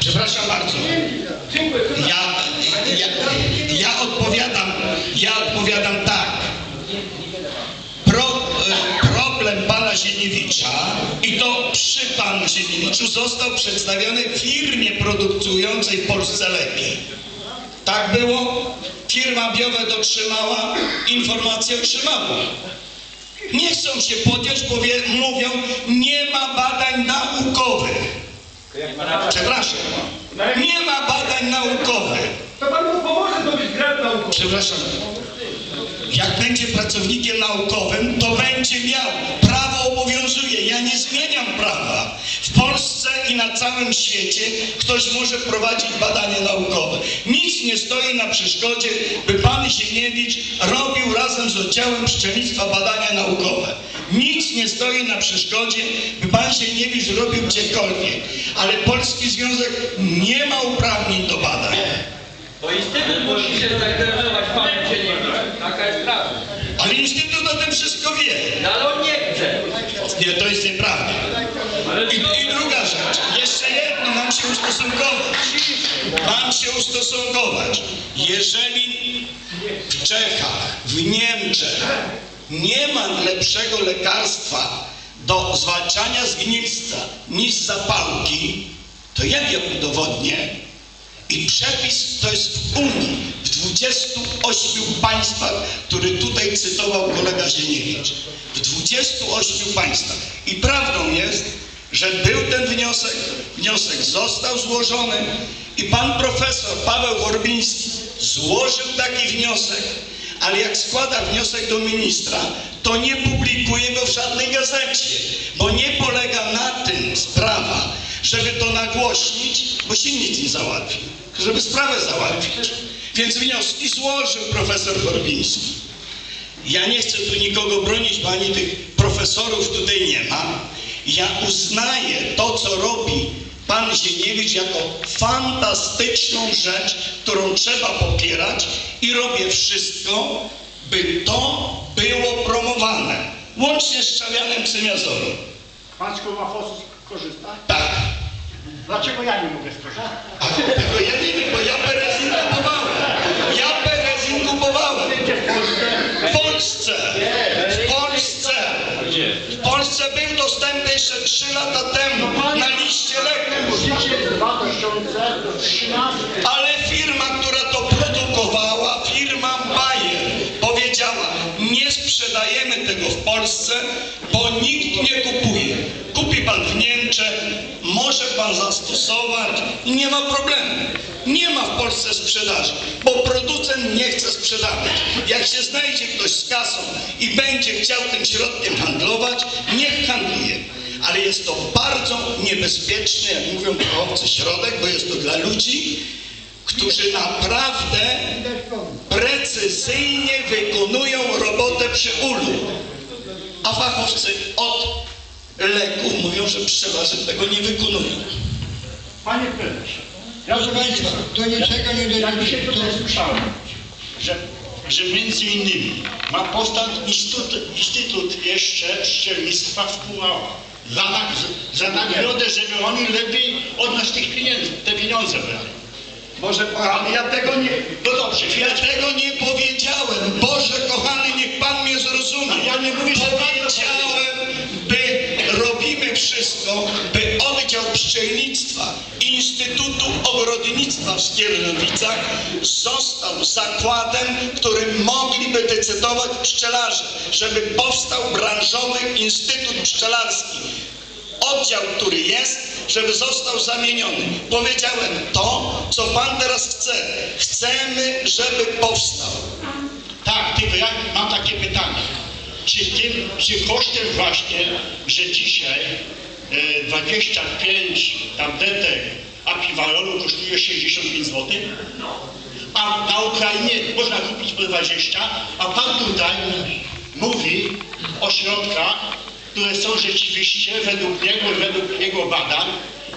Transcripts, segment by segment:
Przepraszam bardzo. Ja, ja, ja odpowiadam, ja odpowiadam tak. Pro, e, problem pana Zieniewicza i to przy panu Zieniewiczu został przedstawiony firmie produkującej w Polsce lepiej. Tak było? Firma Biowe dotrzymała, informację otrzymała. Nie chcą się podjąć, bo mówią, nie ma badań naukowych. Przepraszam. Nie ma badań naukowych. To pan mu pomoże zdobyć grant naukowy. Przepraszam. Jak będzie pracownikiem naukowym, to będzie miał. Prawo obowiązuje. Ja nie zmieniam prawa. W Polsce i na całym świecie ktoś może prowadzić badania naukowe. Nic nie stoi na przeszkodzie, by pan Ziemiewicz robił razem z oddziałem pszczelnictwa badania naukowe. Nic nie stoi na przeszkodzie, by pan Ziemiewicz robił gdziekolwiek. Ale Polski Związek nie ma uprawnień do badań. To Instytut musi się zainteresować panem Zieniewicz. Taka jest prawda. Ale Instytut o tym wszystko wie. No ale on nie chce. Nie, to jest nieprawda. I, I druga rzecz, jeszcze jedno, mam się ustosunkować. Mam się ustosunkować. Jeżeli w Czechach, w Niemczech nie ma lepszego lekarstwa do zwalczania zgnilca niż zapałki, to jak ja udowodnię, i przepis to jest w Unii, w 28 państwach, który tutaj cytował kolega Zieniewicz. W 28 państwach. I prawdą jest, że był ten wniosek, wniosek został złożony i pan profesor Paweł Worbiński złożył taki wniosek, ale jak składa wniosek do ministra, to nie publikuje go w żadnej gazecie, bo nie polega na tym sprawa, żeby to nagłośnić, bo się nic nie załatwi, żeby sprawę załatwić. Więc wnioski złożył profesor Korbiński. Ja nie chcę tu nikogo bronić, bo ani tych profesorów tutaj nie ma. Ja uznaję to, co robi pan Zieniewicz jako fantastyczną rzecz, którą trzeba popierać i robię wszystko, by to było promowane. Łącznie z Czawianem Cymiazoru. Pan z Kołafosów korzysta? Tak. Dlaczego ja nie mogę skorzystać? Tego ja nie wiem, bo ja Berezin kupowałem. Ja Berezin kupowałem. W Polsce. W Polsce. W Polsce był dostępny jeszcze 3 lata temu na liście leków. Musicie 2013 Ale firma, która to produkowała, firma Bayer, powiedziała, nie sprzedajemy tego w Polsce, bo nikt nie kupuje. Pan w Niemczech, może pan zastosować i nie ma problemu. Nie ma w Polsce sprzedaży, bo producent nie chce sprzedawać. Jak się znajdzie ktoś z kasą i będzie chciał tym środkiem handlować, niech handluje. Ale jest to bardzo niebezpieczny, jak mówią fachowcy, środek, bo jest to dla ludzi, którzy naprawdę precyzyjnie wykonują robotę przy ulu. A fachowcy od leków mówią, że przeważnie tego nie wykonują. Panie prezesie, ja Proszę Państwa, to niczego nie jak dzisiaj dotyczy. tutaj słyszałem, że, że między innymi ma powstać instytut, instytut jeszcze pszczelnictwa w Puławach. Za, nag- za nagrodę, żeby oni lepiej od nas tych pieniędzy, te pieniądze brali. Może pan, Ale ja tego nie... No dobrze, ja tego nie powiedziałem. Boże kochany, niech pan mnie zrozumie. Ja nie mówię, że pan Powiedziałem, by robimy wszystko, by oddział pszczelnictwa Instytutu Ogrodnictwa w Skierniowicach został zakładem, w którym mogliby decydować pszczelarze, żeby powstał branżowy Instytut Pszczelarski. Oddział, który jest, żeby został zamieniony. Powiedziałem to, co pan teraz chce. Chcemy, żeby powstał. Tak, tylko ja mam takie pytanie. Czy tym, czy kosztem właśnie, że dzisiaj e, 25 tabletek apiwalolu kosztuje 65 zł, a na Ukrainie można kupić po 20, a pan tutaj mówi o środkach, które są rzeczywiście według niego i według jego badań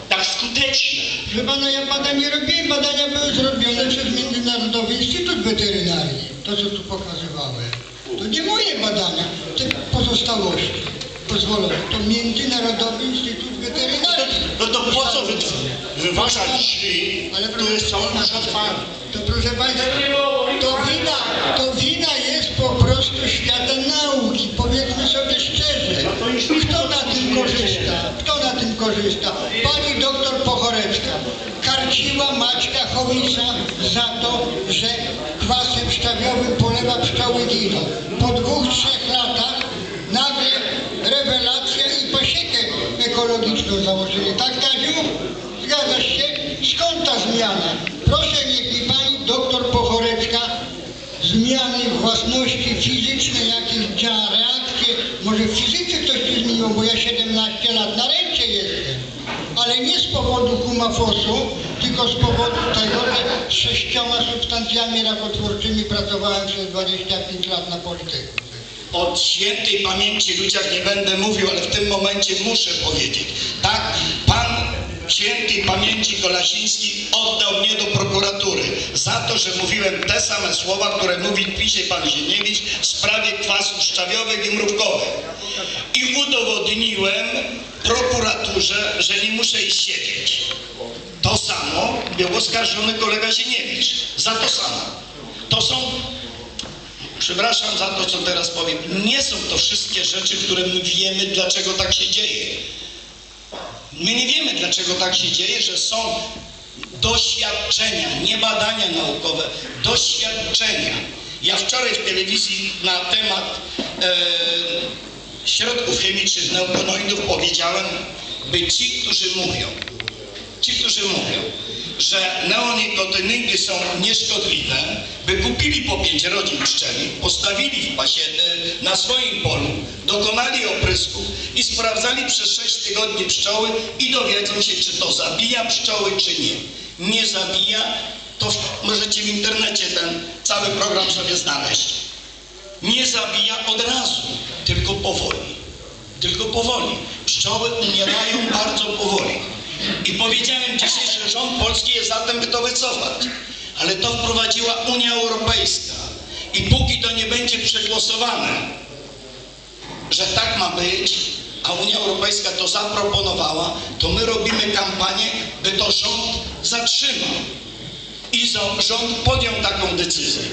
tak skuteczne. Proszę Pana, ja badań nie robiłem. Badania były zrobione przez Międzynarodowy Instytut Weterynarii. To, co tu pokazywałem. To nie moje badania, te pozostałości pozwolone. To Międzynarodowy Instytut Weterynarii. No to po co wy, wyważać drzwi, Ale które są już otwarte? To proszę Państwa, to wina, to wina jest po prostu świata nauki. Powiedzmy sobie szczerze. Kto na tym korzysta? Kto na tym korzysta? Pani doktor Pochorecka karciła Maćka Chomisa za to, że szczawiowym polewa pszczoły giną. Po dwóch, trzech latach nagle rewelacja i pasiekę ekologiczną założyli. Tak, Dadziu? Zgadzasz się? Skąd ta zmiana? Proszę niech mi pani doktor Pochorecka zmiany własności fizycznej, jakieś działa reakcje, może w fizyce ktoś tu zmienił, bo ja 17 lat na jestem, ale nie z powodu kumafosu, tylko z powodu tego, że sześcioma substancjami rakotwórczymi pracowałem przez 25 lat na Politechnice. O świętej pamięci ludziach nie będę mówił, ale w tym momencie muszę powiedzieć. Tak, świętej pamięci Kolasiński oddał mnie do prokuratury za to, że mówiłem te same słowa, które mówił pisie pan Zieniewicz w sprawie kwasów szczawiowych i mrówkowych. I udowodniłem prokuraturze, że nie muszę iść siedzieć. To samo był oskarżony kolega Zieniewicz. Za to samo. To są Przepraszam za to, co teraz powiem. Nie są to wszystkie rzeczy, które my wiemy, dlaczego tak się dzieje. My nie wiemy, dlaczego tak się dzieje, że są doświadczenia, nie badania naukowe, doświadczenia. Ja wczoraj w telewizji na temat e, środków chemicznych, neukonoidów powiedziałem, by ci, którzy mówią, ci, którzy mówią, że neonikotynoidy są nieszkodliwe, by kupili po pięć rodzin pszczeli, postawili w pasie, na swoim polu, dokonali oprysków i sprawdzali przez sześć tygodni pszczoły i dowiedzą się, czy to zabija pszczoły, czy nie. Nie zabija, to możecie w internecie ten cały program sobie znaleźć. Nie zabija od razu, tylko powoli tylko powoli. Pszczoły umierają bardzo powoli. I powiedziałem dzisiaj, że rząd polski jest za tym, by to wycofać. Ale to wprowadziła Unia Europejska. I póki to nie będzie przegłosowane, że tak ma być, a Unia Europejska to zaproponowała, to my robimy kampanię, by to rząd zatrzymał. I rząd podjął taką decyzję.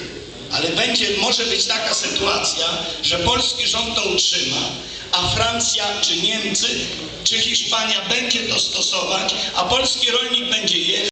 Ale będzie, może być taka sytuacja, że polski rząd to utrzyma, a Francja, czy Niemcy, czy Hiszpania będzie to stosować, a polski rolnik będzie